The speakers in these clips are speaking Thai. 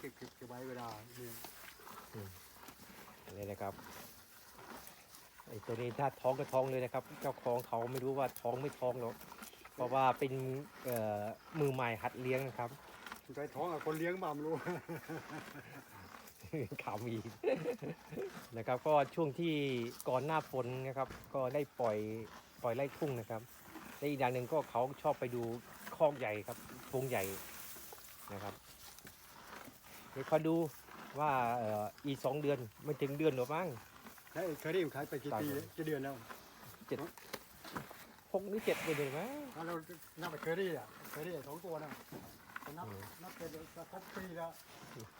เก็บเก็บเก็บไว้เวลาเนี่ยนี่นะครับไอ้ตัวนี้ถ้าท้องก็ท้องเลยนะครับ เจ้าของเขาไม่รู้ว่าท้องไม่ท้องหรอกเพราะว่าเป็นเอ่อมือใหม่หัดเลี้ยงนะครับใจท้องกับคนเลี้ยงบ้าไม่รู้ขำอีกนะครับ ก็ช่วงที่ก่อนหน้าฝนนะครับ ก็ได้ปล่อยปล่อยไล่ทุ่งนะครับและอีกอย่างหนึ่งก็เขาชอบไปดูคอกใหญ่ครับพงใหญ่นะครับ เดี๋ยวคอยดูว่าเอ่ออีกสองเดือนไม่ถึงเดือนหรอกมั้ง แล้วไอ้เคยได้ขายไปกี่ปีกี่เดือนแล้วหกหรือเจ็ดเดือนเลยมั้งถ้าเรานับไปเคยได้อะเคยได้สองตัวนะนับอืมนับเป็นจะครบปีแล้ว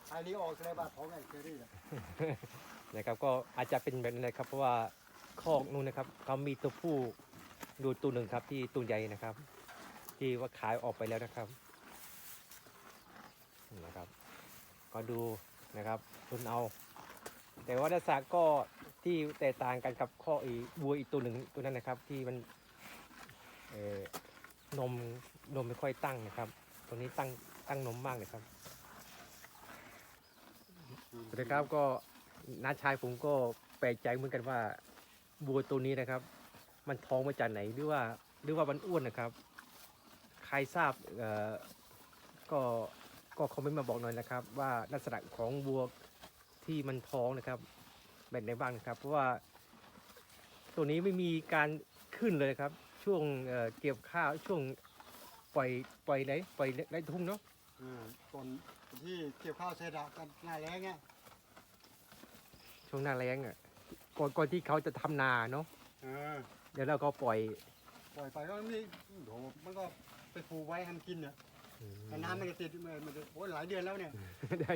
ไอ้นี้ออกแสดงว่าท้องไอ้เคยได้อะนะครับก็อาจจะเป็นแบบนั้นนะครับ เพราะว่าคอกนู้นนะครับเขามีตัวผู้ดูตัวหนึ่งครับที่ตัวใหญ่นะครับ ที่ว่าขายออกไปแล้วนะครับนะครับ ก็ดูนะครับทุนเอา แต่ว่าลักษณะก็ที่แตกต่างกันกับข้ออีวัวอีกตัวหนึ่งตัวนั้นนะครับ ที่มันเอ่อนมนมไม่ค่อยตั้งนะครับ ตัวนี้ตั้งตั้งนมมากเลยครับสวัสดีครับก็น้าชายผมก็แปลกใจเหมือนกันว่าบัวตัวนี้นะครับ มันท้องมาจากไหนหรือว่าหรือว่ามันอ้วนนะครับ ใครทราบเอ่อก็ ก็คอมเมนต์มาบอกหน่อยนะครับ ว่าลักษณะของวัวที่มันท้องนะครับแบบไหนบ้างนะครับ เพราะว่า ตัวนี้ไม่มีการขึ้นเลยครับ ช่วงเอ่อเกี่ยวข้าวช่วงปล่อยปล่อยไรปล่อยไรทุ่งเนาะอ่าตอนที่เกี่ยวข้าวเสร็จอะกันหน้าแรงเงี้ยช่วงหน้าแรงอะก่อนก่อนที่เขาจะทำนาเนาะเออเดี๋ยวเราก็ปล่อยปล่อยไปก็นี่โหมันก็ไปผูกไว้ให้มันกินเนี่ย แต่น้ำมันจะติดมันมันจะโอ้ยหลายเดือนแล้วเนี่ย ได้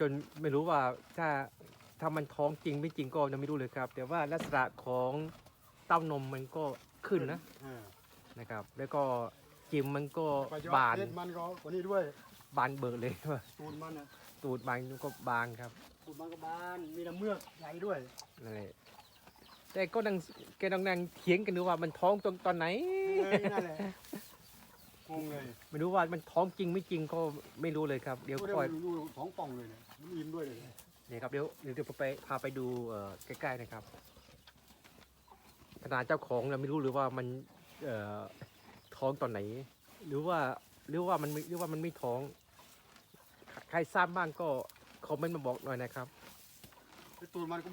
จนไม่รู้ว่าถ้าถ้ามันท้องจริงไม่จริงก็ยังไม่รู้เลยครับ แต่ว่าลักษณะของเต้านมมันก็ขึ้นนะเออนะครับ แล้วก็จิมมันก็ไปยอดบานเพชรมันก็กว่านี้ด้วยบานเบิกเลยว่าตูนมันอะตูดมันก็บานครับตูนมันก็บานมีน้ำเมือกใหญ่ด้วยนั่นแหละแต่ก็นั่งแกนั่งนั่งเถียงกันดูว่ามันท้องตอนตอนไหน เออนั่นแหละ งงเลยไม่รู้ว่ามันท้องจริงไม่จริงก็ไม่รู้เลยครับเดี๋ยวดูคอยดูดูท้องป่องเลยเนี่ยมันอิ่มด้วยเลยเนี่ยครับเดี๋ยวเดี๋ยวเดี๋ยวผมไปพาไปดูเอ่อใกล้ๆนะครับขนาดเจ้าของเราไม่รู้หรือว่ามันเอ่อท้องตอนไหน หรือว่าหรือว่ามันไม่หรือว่ามันไม่ท้อง ใครทราบบ้างก็คอมเมนต์มาบอกหน่อยนะครับไอ้ตูนมันก็